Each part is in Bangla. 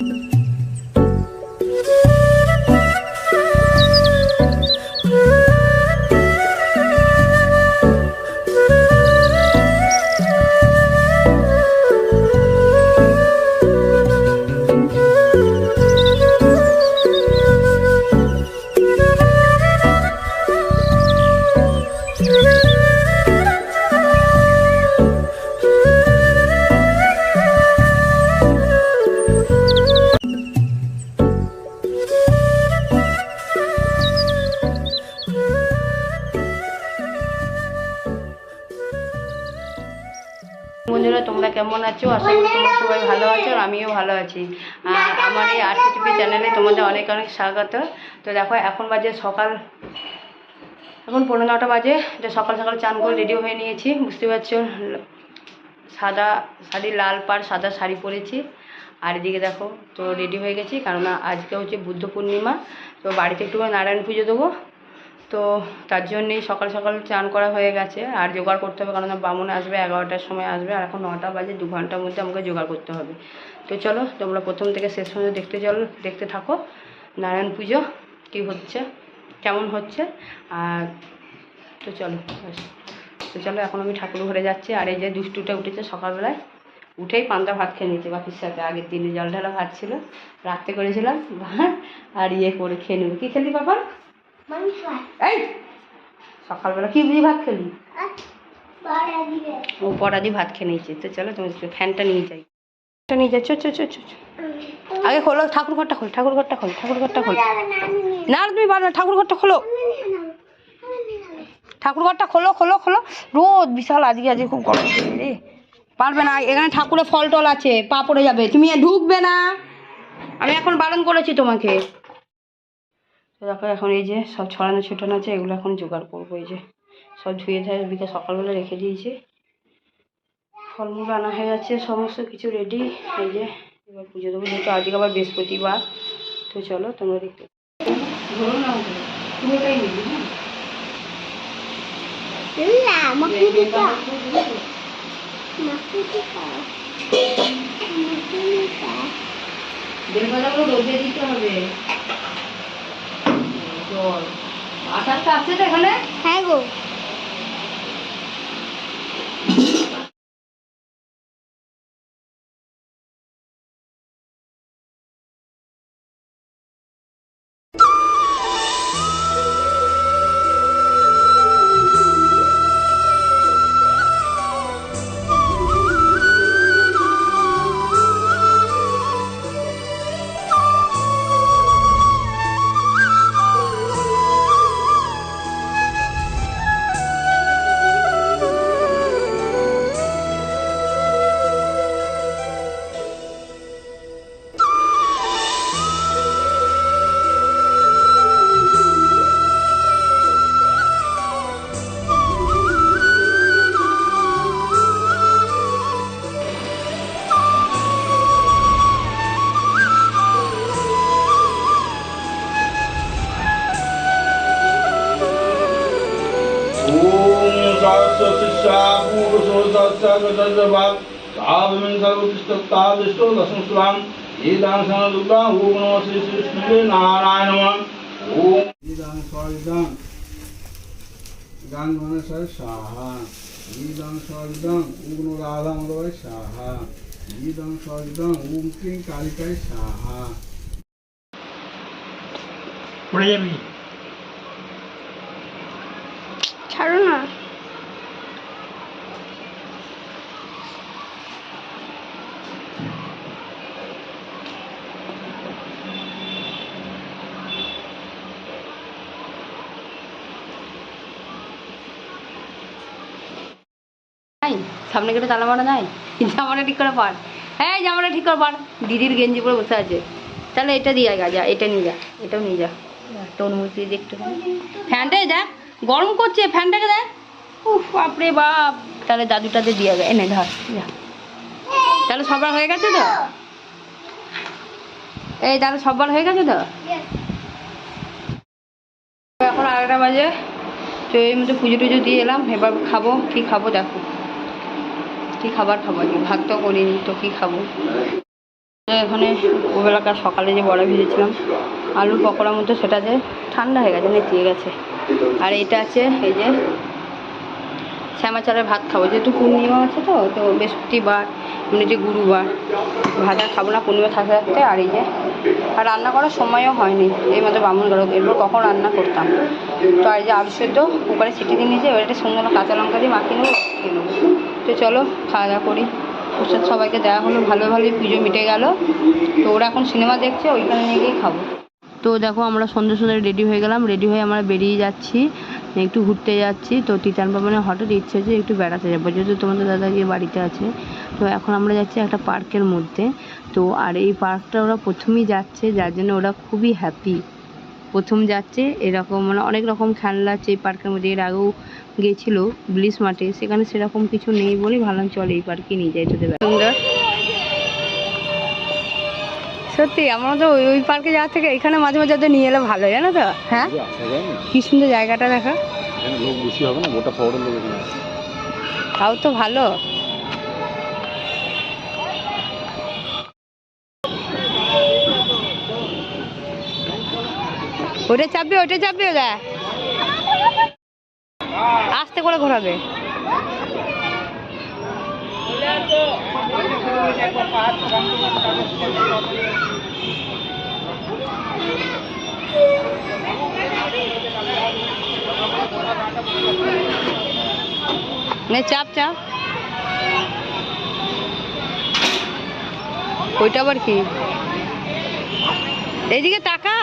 বন্ধুরা তোমরা কেমন আছো? আশা করি তোমরা সবাই ভালো আছো, আর আমিও ভালো আছি। আমার এই আরসিটিভি চ্যানেলে তোমাদের অনেক অনেক স্বাগত। তো দেখো, এখন বাজে সকাল, এখন পনেরো নটা বাজে। তো সকাল সকাল চান করে রেডি হয়ে নিয়েছি, বুঝতে পারছ? সাদা শাড়ি, লাল পাড়, সাদা শাড়ি পরেছি। আর এদিকে দেখো, তো রেডি হয়ে গেছি, কেননা আজকে হচ্ছে বুদ্ধ পূর্ণিমা। তো বাড়িতে একটু নারায়ণ পুজো দেবো। তো তার জন্যেই সকাল সকাল চান করা হয়ে গেছে। আর জোগাড় করতে হবে কারণ বামুন আসবে, এগারোটার সময় আসবে, আর এখন নটা বাজে, দু ঘণ্টার মধ্যে আমাকে জোগাড় করতে হবে। তো চলো, তোমরা প্রথম থেকে শেষ পর্যন্ত দেখতে চলো, দেখতে থাকো। নারায়ণ পুজো, কী হচ্ছে? কেমন হচ্ছে? আর তো চলো তো চলো, এখন আমি ঠাকুর ঘরে যাচ্ছি। আর এই যে দুষ্টুটা উঠেছে সকালবেলায়, উঠেই পান্তা ভাত খেয়ে নিয়েছে বাপির সাথে। আগের দিনে জল ঢালা ভাত ছিল, রাত্রে করেছিলাম ভাত আর ইয়ে করে খেয়ে নেবে। কী খেলি বাবা? এই সকালবেলা কি বুঝি ভাত খেলি? ও পড়া দিয়ে ভাত খেয়ে নিয়েছে। তো চলো তুমি ফ্যানটা নিয়ে যাই। ফ্যানটা নিয়ে যাই। চো চো চো চো। আগে খোলো ঠাকুর ঘরটা খোল ঠাকুর ঘরটা খোল ঠাকুর ঘরটা খোল। না তুমি না, ঠাকুর ঘরটা খোলো। ঠাকুর ঘরটা খোলো খোলো খোলো। রোদ বিশাল আজকে আজকে খুব গরম। রে পারবে না এখানে ঠাকুরের ফল টল আছে পা পড়ে যাবে। তুমি আর ঢুকবে না। আমি এখন বারণ করেছি তোমাকে। তো দেখো এখন এই যে সব ছড়ানো ছোটানো আছে এগুলো এখন জোগাড় করব এই যে। সব ধুয়ে ধুয়ে বিকেল সকালবেলা রেখে দিয়েছি। ফলমূল আনা হয়ে যাচ্ছে সমস্ত কিছু রেডি এই যে এবার পুজো দেবো যেহেতু আজকে আবার বৃহস্পতিবার তো চলো তোমরা দেখতে হ্যাঁ বেলপাতাগুলো রোদে দিতে হবে। জল আছে তো এখানে হ্যাঁ গো। গান গণেশ্বর সাহা ইদং সজদং উগ্ন রাধামলয় সাহা ইদং সজদং উম কিং কালিকায় সাহা পড়ে ছাড়ো না নাই? সামনে কেটে তালা মারা নাই? জামাটা ঠিক করে পার। হ্যাঁ জামাটা ঠিক করে পার। দিদির গেঞ্জি পরে বসে আছে। তাহলে এটা দিয়ে গা যা এটা নিয়ে যা, এটাও নিয়ে যা। তরমুজ দিয়ে দেখতে ফ্যানটাই দেখ, গরম করছে, ফ্যানটাকে দেখ। উফ, বাপরে বাপ। তাহলে দাদুটাতে দিয়ে গা এনে ধর, যা। তাহলে সবার হয়ে গেছে তো? এই তাহলে সবার হয়ে গেছে তো? এখন আড়াইটা বাজে। তো এই মধ্যে পুজো টুজো দিয়ে এলাম। এবার খাব, কি খাব দেখো। কি খাবার খাব? আজকে ভাত তো করিনি, তো কি খাব? এখানে ওবেলাকার সকালে যে বড়া ভেজেছিলাম, আলুর পকোড়ার মধ্যে সেটা যে ঠান্ডা হয়ে গেছে নেতিয়ে গেছে। আর এটা আছে, এই যে শ্যামা চালের ভাত খাব। যেহেতু পূর্ণিমা আছে তো তো বৃহস্পতিবার মানে যে গুরুবার, ভাজা খাব না, পূর্ণিমা থাকতে থাকতে। আর এই যে, আর রান্না করার সময়ও হয়নি, এই মতো বামুন গরম এরপর কখন রান্না করতাম? তো আর এই যে আলু সেদ্ধ, কুকারে সিটি দিয়ে নিয়েছে, এবার একটা সুন্দর কাঁচা লঙ্কা দিয়ে মাখিয়ে নেব খেয়ে নেব। তো চলো, খাওয়া দাওয়া করি। প্রসাদ সবাইকে দেওয়া হলো, ভালো ভালোই পুজো মিটে গেল। তো ওরা এখন সিনেমা দেখছে, ওইখানে নিয়ে গিয়ে খাব। তো দেখো, আমরা সন্ধ্যে সন্ধ্যে রেডি হয়ে গেলাম। রেডি হয়ে আমরা বেরিয়ে যাচ্ছি। একটু ঘুরতে যাচ্ছি। তো টিটান পাবনে হঠাৎ ইচ্ছে হচ্ছে একটু বেড়াতে যাব, যেহেতু তোমাদের দাদা গিয়ে বাড়িতে আছে। তো এখন আমরা যাচ্ছি একটা পার্কের মধ্যে। তো আর এই পার্কটা ওরা প্রথমেই যাচ্ছে, যার জন্য ওরা খুবই হ্যাপি প্রথম যাচ্ছে, এরকম মানে অনেক রকম খেলনা আছে এই পার্কের মধ্যে। এর আগেও গেছিল ব্লিস মাঠে সেখানে সেরকম কিছু নেই বলেই ভাবলাম চল এই পার্কে নিয়ে যাই তোদের সুন্দর। সত্যি আমরা তো ওই ওই পার্কে যাওয়ার থেকে এখানে মাঝে মাঝে ওদের নিয়ে এলে ভালো জানো তো? হ্যাঁ? কি সুন্দর জায়গাটা দেখা। লোক বেশি হবে না গোটা শহরের লোক তাও তো ভালো। ওটা চাপবে ওটা চাপবে ওটা আস্তে করে ঘোরাবে। চাপ চাপ। ওইটা আবার কি? এইদিকে টাকা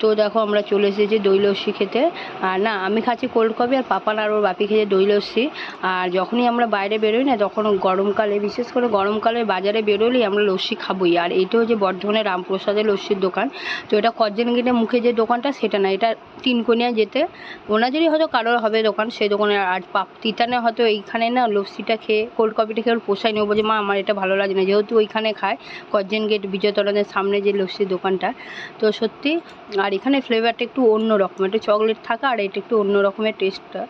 তো দেখো আমরা চলে এসেছি দই লস্যি খেতে। আর না, আমি খাচ্ছি কোল্ড কফি আর পাপান আর ওর বাপি খেয়ে দই লস্যি আর যখনই আমরা বাইরে বেরোই না, তখন গরমকালে, বিশেষ করে গরমকালে বাজারে বেরোলেই আমরা লস্যি খাবোই। আর এটা হচ্ছে বর্ধমানের রামপ্রসাদের লস্যির দোকান। তো এটা কজ্জেন গেটে মুখে যে দোকানটা, সেটা না, এটা তিনকোনিয়া যেতে। ওনাদেরই হয়তো কারোর হবে দোকান সেই দোকানে। আর পাপ তিতানে হয়তো এইখানে না লস্যিটা খেয়ে কোল্ড কফিটা খেয়ে ওর পোষায় নেব যে মা, আমার এটা ভালো লাগে না। যেহেতু ওইখানে খায় কজ্জেন গেট বিজয়তরণের সামনে যে লস্যির দোকানটা। তো সত্যি, আর এখানে ফ্লেভারটা একটু অন্য রকম একটু চকলেট থাকা আর এটা একটু অন্য রকমের টেস্টটা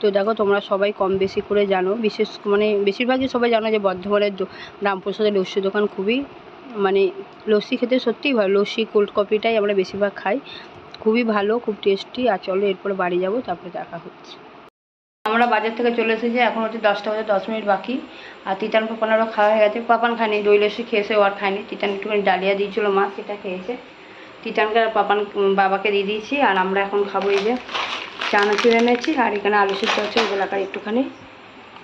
তো দেখো তোমরা সবাই কম বেশি করে জানো, বিশেষ মানে বেশিরভাগই সবাই জানো যে বর্ধমানের রামপ্রসাদের লস্যি দোকান খুবই মানে লস্যি খেতে সত্যিই ভালো, লস্যি কোল্ড কফিটাই আমরা বেশিরভাগ খাই। খুবই ভালো, খুব টেস্টি আর চলো এরপরে বাড়ি যাব, তারপরে দেখা হচ্ছে। আমরা বাজার থেকে চলে এসেছি, এখন হচ্ছে দশটা বাজে, দশ মিনিট বাকি। আর তিতান পাপানেরও খাওয়া হয়ে গেছে। পাপান খায়নি, দই লস্যি খেয়েছে, ও আর খায়নি। তিতান একটুখানি ডালিয়া দিয়েছিল, মা সেটা খেয়েছে। তিতানকে আর পাপান বাবাকে দিয়ে দিয়েছি, আর আমরা এখন খাব এই যে চানাচুর এনেছি, আর এখানে আলু সিদ্ধ আছে, ওই এলাকায় একটুখানি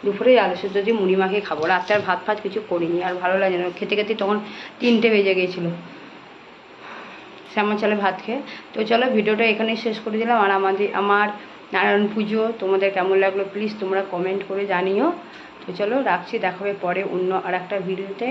দুপুরে আলু সিদ্ধ দিয়ে মুড়ি মাখিয়ে খাব। রাত্রে আর ভাত ফাত কিছু করিনি, আর ভালো লাগে না। খেতে খেতে তখন তিনটে বেজে গিয়েছিল। শ্যামা চালে ভাত খেয়ে। তো চলো, ভিডিওটা এখানেই শেষ করে দিলাম। আর আমাদের, আমার নারায়ণ পুজো, তোমাদের কেমন লাগল? প্লিজ তোমরা কমেন্ট করে জানিও। তো চলো, রাখছি। দেখাবে পরে অন্য আর একটা ভিডিওতে।